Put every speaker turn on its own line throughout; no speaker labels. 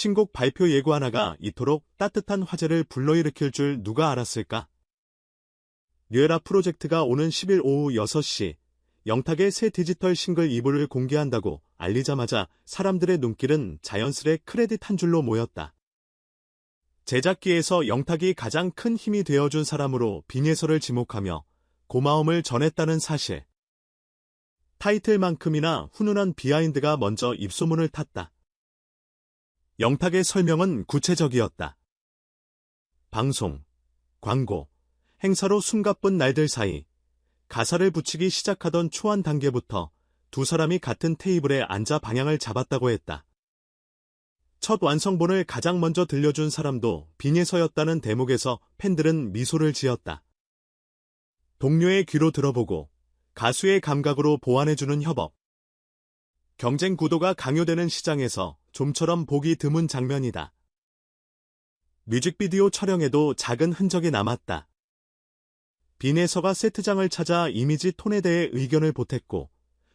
신곡 발표 예고 하나가 이토록 따뜻한 화제를 불러일으킬 줄 누가 알았을까? 뉴에라 프로젝트가 오는 10일 오후 6시 영탁의 새 디지털 싱글 이불을 공개한다고 알리자마자 사람들의 눈길은 자연스레 크레딧 한 줄로 모였다. 제작기에서 영탁이 가장 큰 힘이 되어준 사람으로 빙예설을 지목하며 고마움을 전했다는 사실. 타이틀만큼이나 훈훈한 비하인드가 먼저 입소문을 탔다. 영탁의 설명은 구체적이었다. 방송, 광고, 행사로 숨가쁜 날들 사이 가사를 붙이기 시작하던 초안 단계부터 두 사람이 같은 테이블에 앉아 방향을 잡았다고 했다. 첫 완성본을 가장 먼저 들려준 사람도 빙에서였다는 대목에서 팬들은 미소를 지었다. 동료의 귀로 들어보고 가수의 감각으로 보완해주는 협업. 경쟁 구도가 강요되는 시장에서 좀처럼 보기 드문 장면이다. 뮤직비디오 촬영에도 작은 흔적이 남았다. 빈에서가 세트장을 찾아 이미지 톤에 대해 의견을 보탰고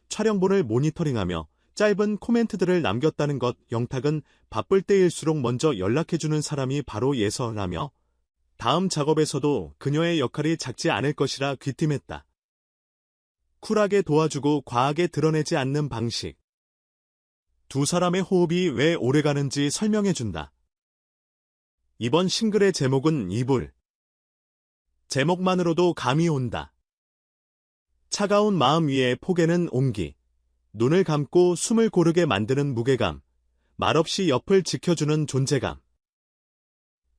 촬영본을 모니터링하며 짧은 코멘트들을 남겼다는 것 영탁은 바쁠 때일수록 먼저 연락해주는 사람이 바로 예서라며 다음 작업에서도 그녀의 역할이 작지 않을 것이라 귀띔했다. 쿨하게 도와주고 과하게 드러내지 않는 방식. 두 사람의 호흡이 왜 오래가는지 설명해준다. 이번 싱글의 제목은 이불. 제목만으로도 감이 온다. 차가운 마음 위에 포개는 온기. 눈을 감고 숨을 고르게 만드는 무게감. 말없이 옆을 지켜주는 존재감.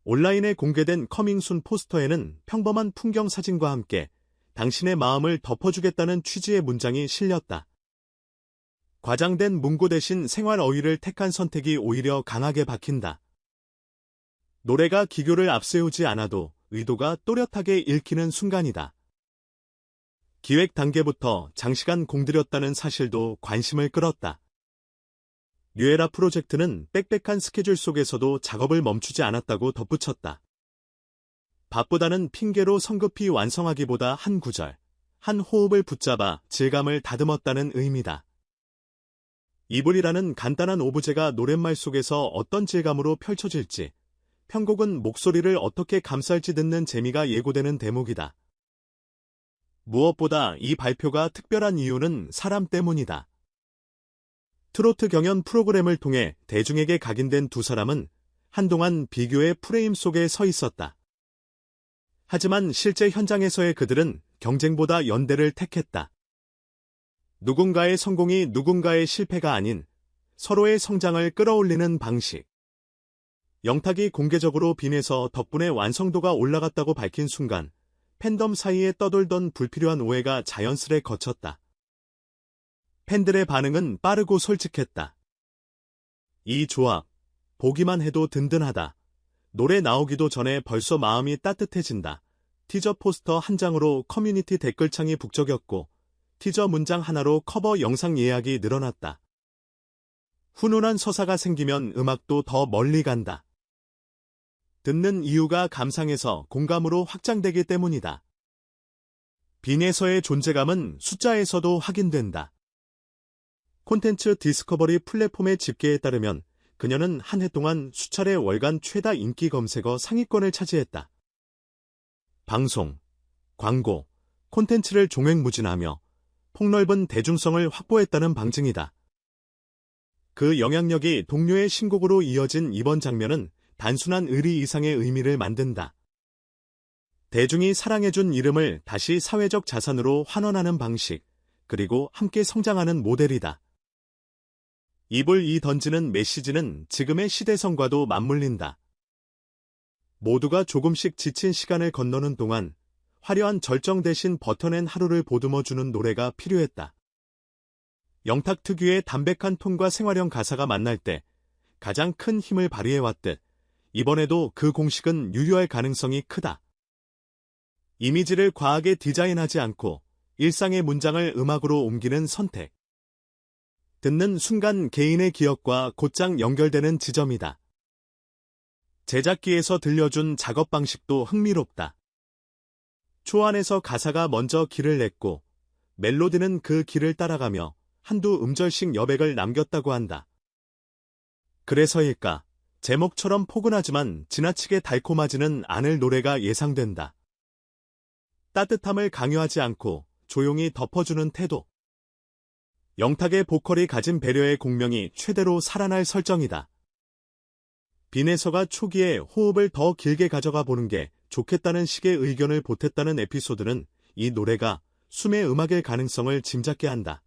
온라인에 공개된 커밍순 포스터에는 평범한 풍경 사진과 함께 당신의 마음을 덮어주겠다는 취지의 문장이 실렸다. 과장된 문구 대신 생활 어휘를 택한 선택이 오히려 강하게 박힌다. 노래가 기교를 앞세우지 않아도 의도가 또렷하게 읽히는 순간이다. 기획 단계부터 장시간 공들였다는 사실도 관심을 끌었다. 뉴에라 프로젝트는 빽빽한 스케줄 속에서도 작업을 멈추지 않았다고 덧붙였다. 바쁘다는 핑계로 성급히 완성하기보다 한 구절, 한 호흡을 붙잡아 질감을 다듬었다는 의미다. 이불이라는 간단한 오브제가 노랫말 속에서 어떤 질감으로 펼쳐질지 편곡은 목소리를 어떻게 감쌀지 듣는 재미가 예고되는 대목이다. 무엇보다 이 발표가 특별한 이유는 사람 때문이다. 트로트 경연 프로그램을 통해 대중에게 각인된 두 사람은 한동안 비교의 프레임 속에 서 있었다. 하지만 실제 현장에서의 그들은 경쟁보다 연대를 택했다. 누군가의 성공이 누군가의 실패가 아닌 서로의 성장을 끌어올리는 방식. 영탁이 공개적으로 빈에서 덕분에 완성도가 올라갔다고 밝힌 순간 팬덤 사이에 떠돌던 불필요한 오해가 자연스레 거쳤다. 팬들의 반응은 빠르고 솔직했다. 이 조합, 보기만 해도 든든하다. 노래 나오기도 전에 벌써 마음이 따뜻해진다. 티저 포스터 한 장으로 커뮤니티 댓글창이 북적였고 티저 문장 하나로 커버 영상 예약이 늘어났다. 훈훈한 서사가 생기면 음악도 더 멀리 간다. 듣는 이유가 감상에서 공감으로 확장되기 때문이다. 빈에서의 존재감은 숫자에서도 확인된다. 콘텐츠 디스커버리 플랫폼의 집계에 따르면 그녀는 한 해 동안 수차례 월간 최다 인기 검색어 상위권을 차지했다. 방송, 광고, 콘텐츠를 종횡무진하며 폭넓은 대중성을 확보했다는 방증이다. 그 영향력이 동료의 신곡으로 이어진 이번 장면은 단순한 의리 이상의 의미를 만든다. 대중이 사랑해준 이름을 다시 사회적 자산으로 환원하는 방식, 그리고 함께 성장하는 모델이다. 입을 이 던지는 메시지는 지금의 시대성과도 맞물린다. 모두가 조금씩 지친 시간을 건너는 동안 화려한 절정 대신 버텨낸 하루를 보듬어주는 노래가 필요했다. 영탁 특유의 담백한 톤과 생활형 가사가 만날 때 가장 큰 힘을 발휘해왔듯 이번에도 그 공식은 유효할 가능성이 크다. 이미지를 과하게 디자인하지 않고 일상의 문장을 음악으로 옮기는 선택. 듣는 순간 개인의 기억과 곧장 연결되는 지점이다. 제작기에서 들려준 작업 방식도 흥미롭다. 초안에서 가사가 먼저 길을 냈고 멜로디는 그 길을 따라가며 한두 음절씩 여백을 남겼다고 한다. 그래서일까 제목처럼 포근하지만 지나치게 달콤하지는 않을 노래가 예상된다. 따뜻함을 강요하지 않고 조용히 덮어주는 태도. 영탁의 보컬이 가진 배려의 공명이 최대로 살아날 설정이다. 빈에서가 초기에 호흡을 더 길게 가져가 보는 게 좋겠다는 식의 의견을 보탰다는 에피소드는 이 노래가 숨의 음악일 가능성을 짐작게 한다.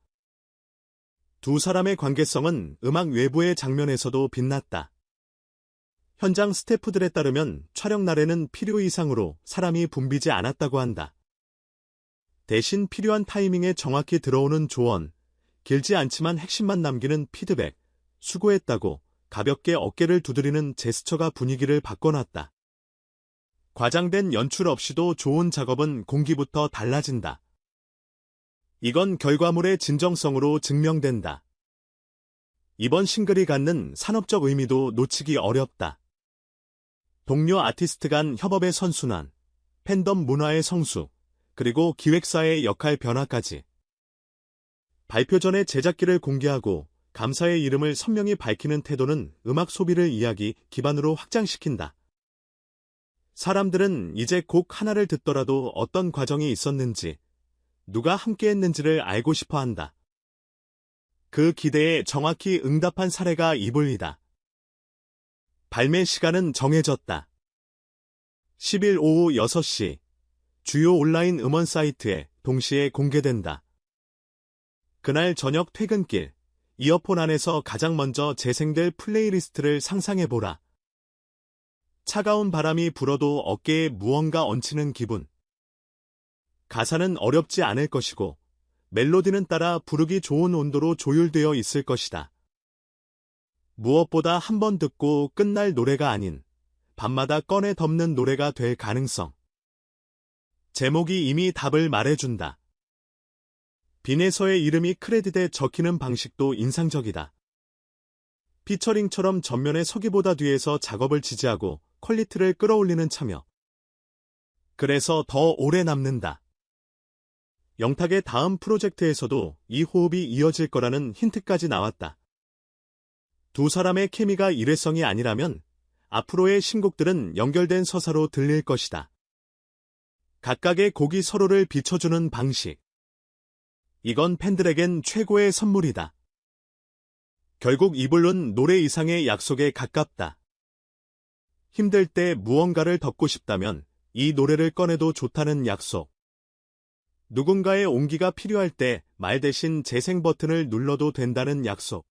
두 사람의 관계성은 음악 외부의 장면에서도 빛났다. 현장 스태프들에 따르면 촬영 날에는 필요 이상으로 사람이 붐비지 않았다고 한다. 대신 필요한 타이밍에 정확히 들어오는 조언, 길지 않지만 핵심만 남기는 피드백, 수고했다고 가볍게 어깨를 두드리는 제스처가 분위기를 바꿔놨다. 과장된 연출 없이도 좋은 작업은 공기부터 달라진다. 이건 결과물의 진정성으로 증명된다. 이번 싱글이 갖는 산업적 의미도 놓치기 어렵다. 동료 아티스트 간 협업의 선순환, 팬덤 문화의 성수, 그리고 기획사의 역할 변화까지. 발표 전에 제작기를 공개하고 감사의 이름을 선명히 밝히는 태도는 음악 소비를 이야기 기반으로 확장시킨다. 사람들은 이제 곡 하나를 듣더라도 어떤 과정이 있었는지, 누가 함께 했는지를 알고 싶어 한다. 그 기대에 정확히 응답한 사례가 이불이다. 발매 시간은 정해졌다. 10일 오후 6시, 주요 온라인 음원 사이트에 동시에 공개된다. 그날 저녁 퇴근길, 이어폰 안에서 가장 먼저 재생될 플레이리스트를 상상해보라. 차가운 바람이 불어도 어깨에 무언가 얹히는 기분. 가사는 어렵지 않을 것이고, 멜로디는 따라 부르기 좋은 온도로 조율되어 있을 것이다. 무엇보다 한 번 듣고 끝날 노래가 아닌, 밤마다 꺼내 덮는 노래가 될 가능성. 제목이 이미 답을 말해준다. 빈에서의 이름이 크레딧에 적히는 방식도 인상적이다. 피처링처럼 전면에 서기보다 뒤에서 작업을 지지하고 퀄리티를 끌어올리는 참여. 그래서 더 오래 남는다. 영탁의 다음 프로젝트에서도 이 호흡이 이어질 거라는 힌트까지 나왔다. 두 사람의 케미가 일회성이 아니라면 앞으로의 신곡들은 연결된 서사로 들릴 것이다. 각각의 곡이 서로를 비춰주는 방식. 이건 팬들에겐 최고의 선물이다. 결국 이블룬 노래 이상의 약속에 가깝다. 힘들 때 무언가를 덮고 싶다면 이 노래를 꺼내도 좋다는 약속. 누군가의 온기가 필요할 때 말 대신 재생 버튼을 눌러도 된다는 약속.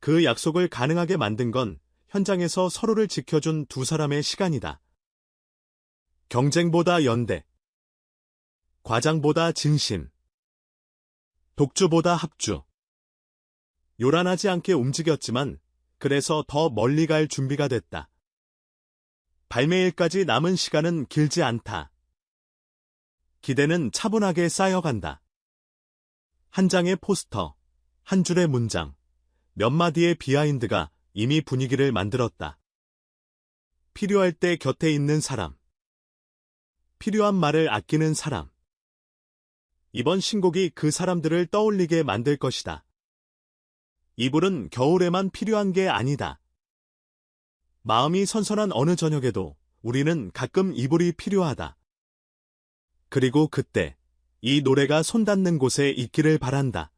그 약속을 가능하게 만든 건 현장에서 서로를 지켜준 두 사람의 시간이다. 경쟁보다 연대. 과장보다 진심. 독주보다 합주. 요란하지 않게 움직였지만 그래서 더 멀리 갈 준비가 됐다. 발매일까지 남은 시간은 길지 않다. 기대는 차분하게 쌓여간다. 한 장의 포스터, 한 줄의 문장, 몇 마디의 비하인드가 이미 분위기를 만들었다. 필요할 때 곁에 있는 사람. 필요한 말을 아끼는 사람. 이번 신곡이 그 사람들을 떠올리게 만들 것이다. 이불은 겨울에만 필요한 게 아니다. 마음이 선선한 어느 저녁에도 우리는 가끔 이불이 필요하다. 그리고 그때 이 노래가 손 닿는 곳에 있기를 바란다.